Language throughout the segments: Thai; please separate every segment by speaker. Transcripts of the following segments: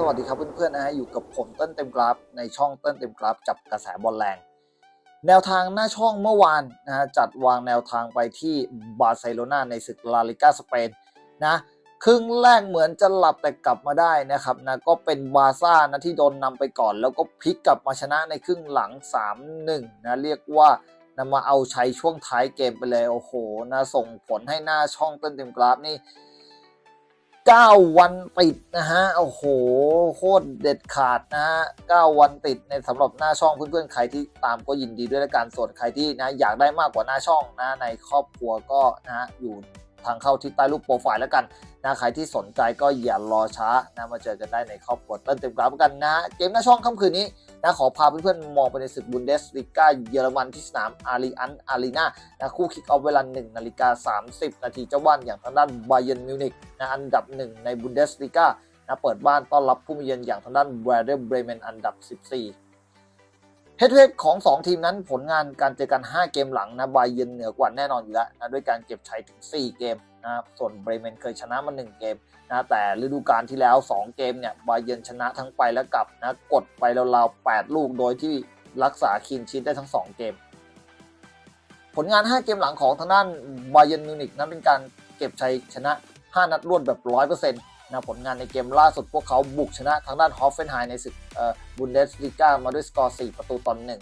Speaker 1: สวัสดีครับเพื่อนๆนะฮะอยู่กับผมเต้นเต็มกราฟในช่องเต้นเต็มกราฟจับกระแสบอลแรง แนวทางหน้าช่องเมื่อวานนะฮะจัดวางแนวทางไปที่บาร์เซโลนาในศึกลาลิกาสเปนนะครึ่งแรกเหมือนจะหลับแต่กลับมาได้นะครับนะก็เป็นบาซ่านะที่โดนนำไปก่อน แล้วก็พลิกกลับมาชนะในครึ่งหลัง 3-1นะเรียกว่านำมาเอาใชัยช่วงท้ายเกมไปเลยโอ้โหนะส่งผลให้หน้าช่องเต้นเต็มกราฟนี่ 9 วันติดนะฮะ โอ้โห โคตรเด็ดขาดนะฮะ 9 วันติดในสำหรับหน้าช่องเพื่อนๆ ใครที่ตามก็ยินดีด้วยละกันส่วนใครที่นะอยากได้มากกว่าหน้าช่องนะในครอบครัวก็นะฮะอยู่ ทางเข้าที่ใต้รูปโปรไฟล์แล้วกันนะใครที่สนใจก็อย่ารอช้านะมาเจอกันได้ในครอบครัวเต้นเต็มกราฟกันนะเกมหน้าช่องค่ำคืนนี้นะขอพาเพื่อนๆมองไปในศึกบุนเดสลิก้าเยอรมันที่สนามอารีอันอารีนานะคู่คิกออฟเวลา1นาฬิกา 30 นาทีเจ้าบ้านอย่างทางด้านไบเยนมิวนิกนะอันดับ 1 ในบุนเดสลิก้านะเปิดบ้านต้อนรับผู้มาเยือนอย่างทางด้านแวร์เดอร์เบรเมนอันดับ 14 เฮดเวทของ 2 ทีมนั้นผลงานการเจอกัน 5 เกมหลังนะ บาเย r n เหนือกว่าแน่นอนอยู่แล้วนะด้วยการเก็บชัยถึง 4 เกมนะส่วนเบรเมนเคยชนะมา 1 เกมนะแต่ฤดูกาลที่แล้ว 2 เกมเนี่ยบาเย r n ชนะทั้งไปและกลับนะกดไปราวๆ8ลูกโดยที่รักษาคีนชีตได้ทั้ง 2 เกม ผลงาน 5 เกมหลังของทางด้านบาเย r n นมิวนิกนั้นเป็นการเก็บชัยชนะ 5 นัดรวดแบบ 100%นะผลงานในเกมล่าสุดพวกเขาบุกชนะทางด้านฮอฟเฟนไฮในศึกบุนเดสลิก้ามาด้วยสกอร์ 4 ประตูต่อหนึ่ง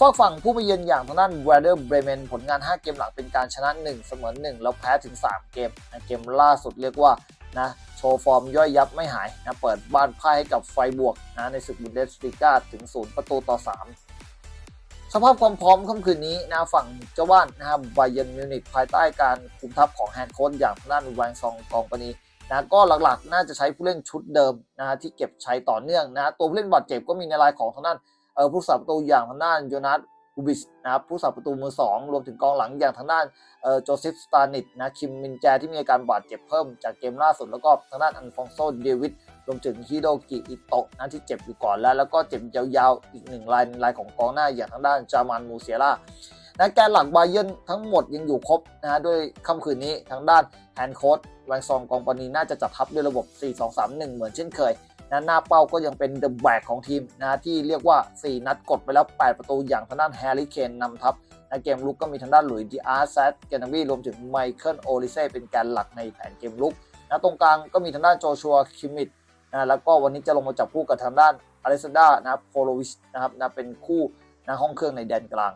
Speaker 1: ฝากฝั่งผู้มาเยือนอย่างทางด้านแวร์เดอร์เบรเมนผลงาน 5 เกมหลังเป็นการชนะ 1 เสมอ 1 แล้วแพ้ถึง 3 เกมนะเกมล่าสุดเรียกว่านะโชว์ฟอร์มย่อยยับไม่หายนะเปิดบ้านพ่ายให้กับไฟบวกนะในศึกบุนเดสลิก้าถึง 0 ประตูต่อ 3สภาพความพร้อมค่ำคืนนี้นะฝั่งเจ้าบ้านนะครับไบเยนมิวนิกภายใต้การคุมทัพของแฮนด์โค้ชอย่างทางด้านแวงซองกองปนี นะก็หลักๆ น่าจะใช้ผู้เล่นชุดเดิมนะฮะที่เก็บใช้ต่อเนื่องนะตัวผู้เล่นบาดเจ็บก็มีในรายของทางด้านเออผู้สับประตูอย่างทางด้านโยนัสอูบิสนะครับผู้สับประตูมือ2รวมถึงกองหลังอย่างทางด้านเออโจเซฟสตานิตนะคิมมินแจที่มีอาการบาดเจ็บเพิ่มจากเกมล่าสุด แล้วก็ทางด้านอันฟองโซเดวิดรวมถึงฮิโดกิอิโตะนะที่เจ็บอยู่ก่อนแล้ว แล้วก็เจ็บยาวๆอีกหนึ่งรายรายของกองหน้าอย่างทางด้านจามันมูเซียร่านะแกนหลักบาเย r n ทั้งหมดยังอยู่ครบนะฮะด้วยค่ำคืนนี้ทางด้านแฮนด์โค้ช แวงซองกองปนีน่าจะจัดทัพด้วยระบบ 4-2-3-1 เหมือนเช่นเคยนะหน้าเป้าก็ยังเป็นเดอะแบกของทีมนะที่เรียกว่า 4 นัดกดไปแล้ว 8 ประตูอย่างทางด้านแฮร์รี่เคนนำทัพนะเกมลุกก็มีทางด้านหลุยส์ดีอาร์แซดเกนาวีรวมถึงไมเคิลโอลิเซ่เป็นแกนหลักในแผนเกมลุกนะตรงกลางก็มีทางด้านโจชัวคิมมิดนะแล้วก็วันนี้จะลงมาจับคู่กับทางด้านอเลสซานดานะโพโลวิชนะครับนะเป็นคู่นะห้องเครื่องในแดนกลาง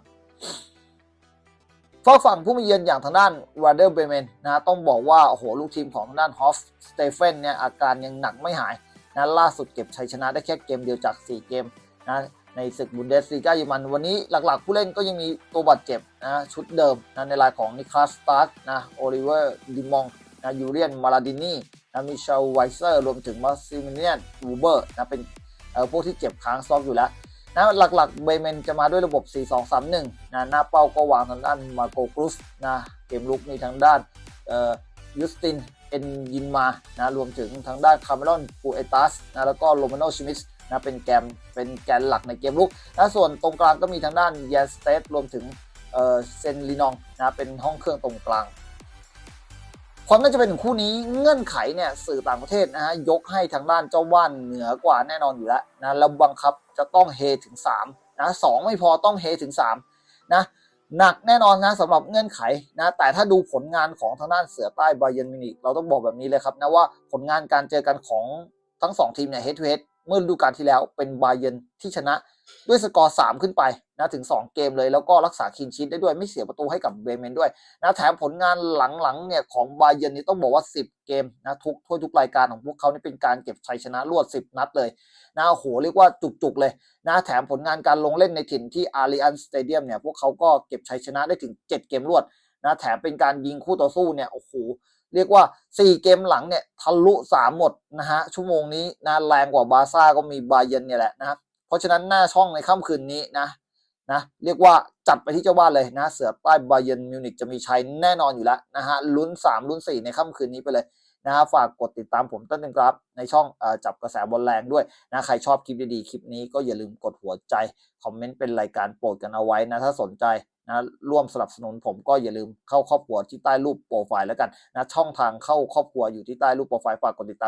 Speaker 1: ฝากฝั่งผู้มาเยือนอย่างทางด้านวาเดอร์เบเมนนะต้องบอกว่าโอ้โหลูกทีมของทางด้านฮอฟสเตเฟนเนี่ยอาการยังหนักไม่หายนะล่าสุดเก็บชัยชนะได้แค่เกมเดียวจาก 4 เกมนะในศึกบุนเดสลีกาเยอรมันวันนี้หลักๆ ผู้เล่นก็ยังมีตัวบาดเจ็บนะชุดเดิมนะในรายของนิคลาสตาร์กนะโอลิเวอร์ดิมองนะยูเรียนมาลาดินีนะมิเชลไวเซอร์ รวมถึงมาซิมิเนียนวูเบอร์นะเป็นเอ่อพวกที่เจ็บค้างซ้อมอยู่แล้ว นะหลักๆเบเมนจะมาด้วยระบบ 4-2-3-1 นะหน้าเป้าก็วางทางด้านมาโกกรุสนะเกมลุกมีทางด้านเออยูสตินเอ็นยินมานะรวมถึงทางด้านคาร์เมลอนปูเอตัสนะแล้วก็โรมาโนชิมิสนะเป็นแกมเป็นแกนหลักในเกมลุกและส่วนตรงกลางก็มีทางด้านย a สเตสรวมถึงเอ่อเซนลีนองนะเป็นห้องเครื่องตรงกลาง ความน่าจะเป็นของคู่นี้เงื่อนไขเนี่ยสื่อต่างประเทศนะฮะยกให้ทางด้านเจ้าว่านเหนือกว่าแน่นอนอยู่แล้วนะแล้วบังคับจะต้องเฮถึง3นะสไม่พอต้องเฮถึง3นะหนักแน่นอนนะสำหรับเงื่อนไขนะแต่ถ้าดูผลงานของทางด้านเสือใต้บาเย r n นมินิกเราต้องบอกแบบนี้เลยครับนะว่าผลงานการเจอกันของทั้ง 2 ทีมเนี่ยเฮดทูเฮด เมื่อฤดูกาลที่แล้วเป็นบาเย r n ที่ชนะด้วยสกอร์ 3 ขึ้นไปนะถึง 2 เกมเลยแล้วก็รักษาคีนชีตได้ด้วยไม่เสียประตูให้กับเบเมนด้วยนะแถมผลงานหลังๆเนี่ยของบาเย r n นี่ต้องบอกว่า 10 เกมนะทุกทั่วทุกรายการของพวกเขานี่เป็นการเก็บชัยชนะรวด 10 นัดเลยนะโอ้โหเรียกว่าจุกๆเลยนะแถมผลงานการลงเล่นในถิ่นที่อารีอันสเตเดียมเนี่ยพวกเขาก็เก็บชัยชนะได้ถึง 7 เกมรวดนะแถมเป็นการยิงคู่ต่อสู้เนี่ยโอ้โห เรียกว่า 4 เกมหลังเนี่ยทะลุ 3 หมดนะฮะชั่วโมงนี้นะแรงกว่าบาซ่าก็มีบาเย r n เนี่ยแหละนะครับเพราะฉะนั้นหน้าช่องในค่ำคืนนี้นะนะเรียกว่าจัดไปที่เจ้าบ้านเลยนะ เสือใต้บาเย r n มิวนิกจะมีชัยแน่นอนอยู่แล้วนะฮะลุ้น 3 ลุ้น 4 ในค่ำคืนนี้ไปเลยนะฮะฝากกดติดตามผมต้นเต็มกราฟในช่องอจับกระแสบอลแรงด้วยนะใครชอบคลิปดีๆ คลิปนี้ก็อย่าลืมกดหัวใจ คอมเมนต์เป็นรายการโปรดกันเอาไว้นะ ถ้าสนใจ นะร่วมสนับสนุนผมก็อย่าลืมเข้าครอบครัวที่ใต้รูปโปรไฟล์แล้วกันนะช่องทางเข้าครอบครัวอยู่ที่ใต้รูปโปรไฟล์ฝากกดติดตาม